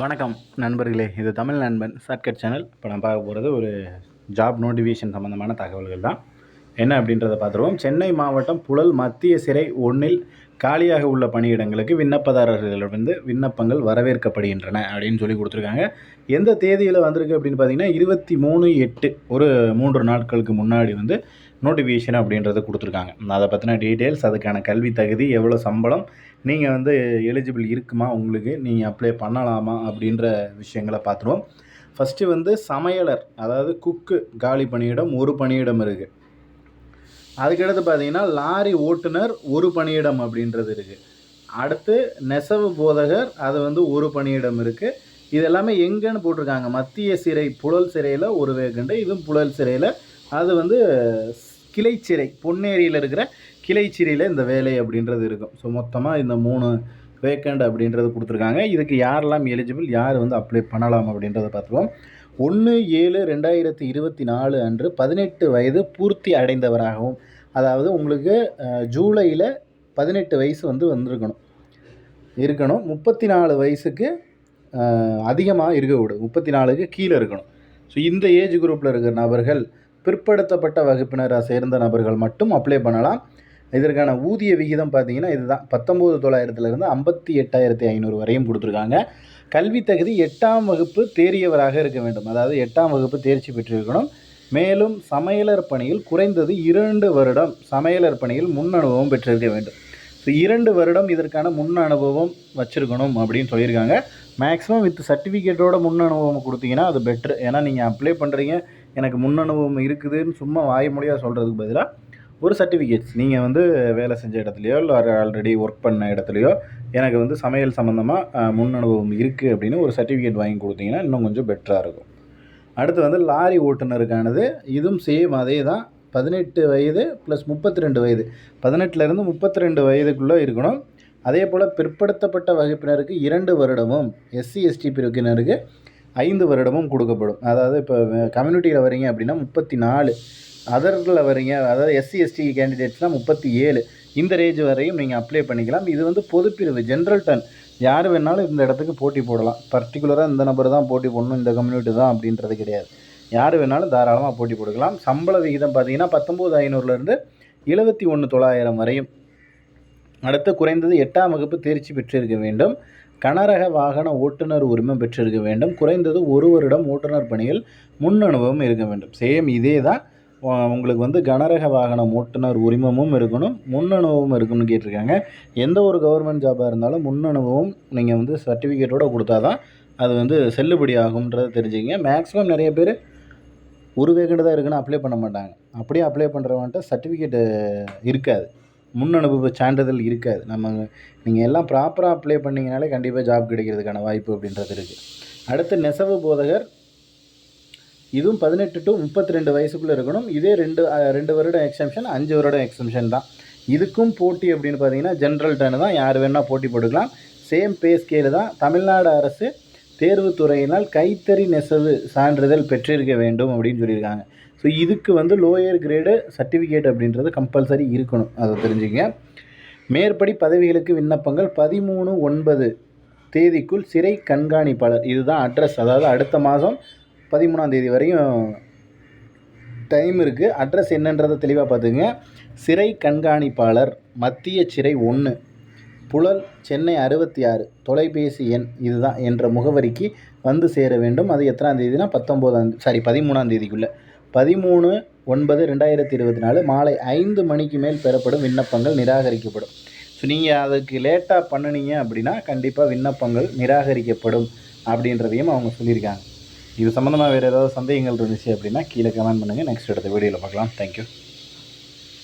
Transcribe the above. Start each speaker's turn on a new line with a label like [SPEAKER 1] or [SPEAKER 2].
[SPEAKER 1] வணக்கம் நண்பர்களே இது தமிழ் நண்பன் ஷார்ட்கட் சேனல் இப்போ நான் பார்க்க போகிறது ஒரு ஜாப் நோட்டிஃபிகேஷன் சம்மந்தமான தகவல்கள் தான். என்ன அப்படின்றத பார்த்துருவோம். சென்னை மாவட்டம் புழல் மத்திய சிறை ஒன்றில் காலியாக உள்ள பணியிடங்களுக்கு விண்ணப்பதாரர்களிடமிருந்து விண்ணப்பங்கள் வரவேற்கப்படுகின்றன அப்படின்னு சொல்லி கொடுத்துருக்காங்க. எந்த தேதியில் வந்திருக்கு அப்படின்னு பார்த்தீங்கன்னா இருபத்தி மூணு எட்டு ஒரு மூன்று நாட்களுக்கு முன்னாடி வந்து நோட்டிஃபிகேஷன் அப்படின்றத கொடுத்துருக்காங்க. அதை பற்றின டீட்டெயில்ஸ் அதுக்கான கல்வி தகுதி எவ்வளோ சம்பளம் நீங்கள் வந்து எலிஜிபிள் இருக்குமா உங்களுக்கு நீங்கள் அப்ளை பண்ணலாமா அப்படின்ற விஷயங்களை பார்த்துருவோம். ஃபஸ்ட்டு வந்து சமையலர் அதாவது குக்கு காலி பணியிடம் ஒரு பணியிடம் இருக்குது அதுக்கடுத்து பார்த்தீங்கன்னா லாரி ஓட்டுநர் ஒரு பணியிடம் அப்படின்றது இருக்குது அடுத்து நெசவு போதகர் அது வந்து ஒரு பணியிடம் இருக்குது இது எல்லாமே எங்கேன்னு போட்டிருக்காங்க. மத்திய சிறை புழல் சிறையில் ஒரு வேகண்டு இதுவும் புழல் சிறையில் அது வந்து கிளைச்சிறை பொன்னேரியில் இருக்கிற கிளைச்சிறையில் இந்த வேலை அப்படின்றது இருக்கும். ஸோ மொத்தமாக இந்த மூணு வேக்கண்ட் அப்படின்றது கொடுத்துருக்காங்க. இதுக்கு யாரெல்லாம் எலிஜிபிள் யார் வந்து அப்ளை பண்ணலாம் அப்படின்றத பார்த்துருவோம் ஒன்று ஏழு ரெண்டாயிரத்தி இருபத்தி நாலு அன்று பதினெட்டு வயது பூர்த்தி அடைந்தவராகவும் அதாவது உங்களுக்கு ஜூலையில் பதினெட்டு வயசு வந்து வந்திருக்கணும். இருக்கணும். முப்பத்தி நாலு வயசுக்கு அதிகமாக இருக்கக்கூடாது முப்பத்தி நாலுக்கு கீழே இருக்கணும். ஸோ இந்த ஏஜ் குரூப்பில் இருக்கிற நபர்கள் பிற்படுத்தப்பட்ட வகுப்பினரை சேர்ந்த நபர்கள் மட்டும் அப்ளை பண்ணலாம். இதற்கான ஊதிய விகிதம் பார்த்தீங்கன்னா இதுதான். பத்தொம்போது தொள்ளாயிரத்துலேருந்து ஐம்பத்தி எட்டாயிரத்தி ஐநூறு வரையும் கொடுத்துருக்காங்க. கல்வி தகுதி எட்டாம் வகுப்பு தேறியவராக இருக்க வேண்டும். அதாவது எட்டாம் வகுப்பு தேர்ச்சி பெற்றிருக்கணும். மேலும் சமையலர் பணியில் குறைந்தது இரண்டு வருடம் சமையலர் பணியில் முன் அனுபவம் பெற்றிருக்க வேண்டும். ஸோ இரண்டு வருடம் இதற்கான முன் அனுபவம் வச்சுருக்கணும் அப்படின்னு சொல்லியிருக்காங்க. மேக்ஸிமம் வித் சர்டிஃபிகேட்டோட முன் அனுபவம் கொடுத்தீங்கன்னா அது பெட்ரு ஏன்னா நீங்கள் அப்ளை பண்ணுறீங்க எனக்கு முன் அனுபவம் இருக்குதுன்னு சும்மா வாய்மொழியாக சொல்கிறதுக்கு பதிலாக ஒரு சர்டிஃபிகேட்ஸ் நீங்கள் வந்து வேலை செஞ்ச இடத்துலையோ இல்லை ஆல்ரெடி ஒர்க் பண்ண இடத்துலையோ எனக்கு வந்து சமையல் சம்மந்தமாக முன் அனுபவம் இருக்குது அப்படின்னு ஒரு சர்டிஃபிகேட் வாங்கி கொடுத்தீங்கன்னா இன்னும் கொஞ்சம் பெட்டராக இருக்கும். அடுத்து வந்து லாரி ஓட்டுநருக்கானது. இதுவும் சேம் அதே தான் பதினெட்டு வயது ப்ளஸ் முப்பத்தி ரெண்டு வயது. பதினெட்டுலேருந்து முப்பத்தி ரெண்டு வயதுக்குள்ளே இருக்கணும். அதே போல் பிற்படுத்தப்பட்ட வகுப்பினருக்கு இரண்டு வருடமும். எஸ்சி எஸ்டி பிரிவினருக்கு ஐந்து வருடமும் கொடுக்கப்படும். அதாவது இப்போ கம்யூனிட்டியில் வரீங்க அப்படின்னா முப்பத்தி நாலு அதர்களில் வரீங்க அதாவது எஸ்சி எஸ்டி கேண்டிடேட்ஸ்னால் முப்பத்தி ஏழு இந்த ரேஜ் வரையும் நீங்கள் அப்ளை பண்ணிக்கலாம். இது வந்து பொதுப்பிரிவு ஜென்ரல் டன் யார் வேணாலும் இந்த இடத்துக்கு போட்டி போடலாம். பர்டிகுலராக இந்த நபர் தான் போட்டி போடணும் இந்த கம்யூனிட்டி தான் அப்படின்றது கிடையாது. யார் வேணாலும் தாராளமாக போட்டி போட்டுக்கலாம். சம்பள விகிதம் பார்த்தீங்கன்னா பத்தொம்போது ஐநூறுலேருந்து எழுபத்தி ஒன்று தொள்ளாயிரம் வரையும். அடுத்து குறைந்தது எட்டாம் வகுப்பு தேர்ச்சி பெற்றிருக்க வேண்டும். கனரக வாகன ஓட்டுநர் உரிமம் பெற்றிருக்க வேண்டும். குறைந்தது ஒரு வருடம் ஓட்டுநர் பணியில் முன் அனுபவம் இருக்க வேண்டும். சேம் இதே தான் உங்களுக்கு வந்து கனரக வாகனம் ஓட்டுநர் உரிமமும் இருக்கணும் முன் அனுபவம் இருக்கணும்னு கேட்டிருக்காங்க. எந்த ஒரு கவர்மெண்ட் ஜாபாக இருந்தாலும் முன் அனுபவம் நீங்கள் வந்து சர்டிஃபிகேட்டோடு கொடுத்தா தான் அது வந்து செல்லுபடி ஆகும்ன்றதை தெரிஞ்சுக்கிங்க. மேக்ஸிமம் நிறைய பேர் ஒரு வேகண்ட் தான் இருக்குன்னு அப்ளை பண்ண மாட்டாங்க. அப்படியே அப்ளை பண்ணுறவன்ட்ட சர்டிஃபிகேட்டு இருக்காது. முன் அனுபவ சான்றிதழ் இருக்காது. நம்ம நீங்கள் எல்லாம் ப்ராப்பராக அப்ளை பண்ணிங்கனாலே கண்டிப்பாக ஜாப் கிடைக்கிறதுக்கான வாய்ப்பு அப்படின்றது இருக்குது அடுத்து நெசவு போதகர். இதுவும் பதினெட்டு டு முப்பத்தி ரெண்டு வயசுக்குள்ளே இருக்கணும். இதே ரெண்டு ரெண்டு வருடம் எக்ஸம்ஷன் அஞ்சு வருடம் எக்ஸம்ஷன் தான். இதுக்கும் போட்டி அப்படின்னு பார்த்தீங்கன்னா ஜென்ரல் டன்னு தான். யார் வேணால் போட்டி போட்டுக்கலாம். சேம் பே ஸ்கேலு தான். தமிழ்நாடு அரசு தேர்வுத்துறையினால் கைத்தறி நெசவு சான்றிதழ் பெற்றிருக்க வேண்டும் அப்படின்னு சொல்லியிருக்காங்க. ஸோ இதுக்கு வந்து லோயர் கிரேடு சர்டிஃபிகேட் அப்படின்றது கம்பல்சரி இருக்கணும். அதை தெரிஞ்சுக்கங்க. மேற்படி பதவிகளுக்கு விண்ணப்பங்கள் பதிமூணு ஒன்பது தேதிக்குள் சிறை கண்காணிப்பாளர். இதுதான் அட்ரஸ் அதாவது அடுத்த மாதம் பதிமூணாம் தேதி வரையும் டைம் இருக்குது அட்ரஸ் என்னன்றதை தெளிவாக பார்த்துங்க சிறை கண்காணிப்பாளர் மத்திய சிறை ஒன்று புழல் சென்னை அறுபத்தி ஆறு தொலைபேசி எண் இதுதான் என்ற முகவரிக்கு வந்து சேர வேண்டும். அது எத்தனாம் தேதினா பத்தொம்போதாம் சாரி பதிமூணாம் தேதிக்குள்ளே. பதிமூணு ஒன்பது ரெண்டாயிரத்தி இருபத்தி நாலு மாலை ஐந்து மணிக்கு மேல் பெறப்படும் விண்ணப்பங்கள் நிராகரிக்கப்படும். ஸோ நீங்கள் அதுக்கு லேட்டாக பண்ணினீங்க அப்படின்னா கண்டிப்பாக விண்ணப்பங்கள் நிராகரிக்கப்படும் அப்படின்றதையும் அவங்க சொல்லியிருக்காங்க. இது சம்மந்தமாக வேறு ஏதாவது சந்தேகங்கள் இருந்துச்சு அப்படின்னா கீழே கமெண்ட் பண்ணுங்கள் நெக்ஸ்ட் எடுத்த வீடியோவில் பார்க்கலாம். தேங்க்யூ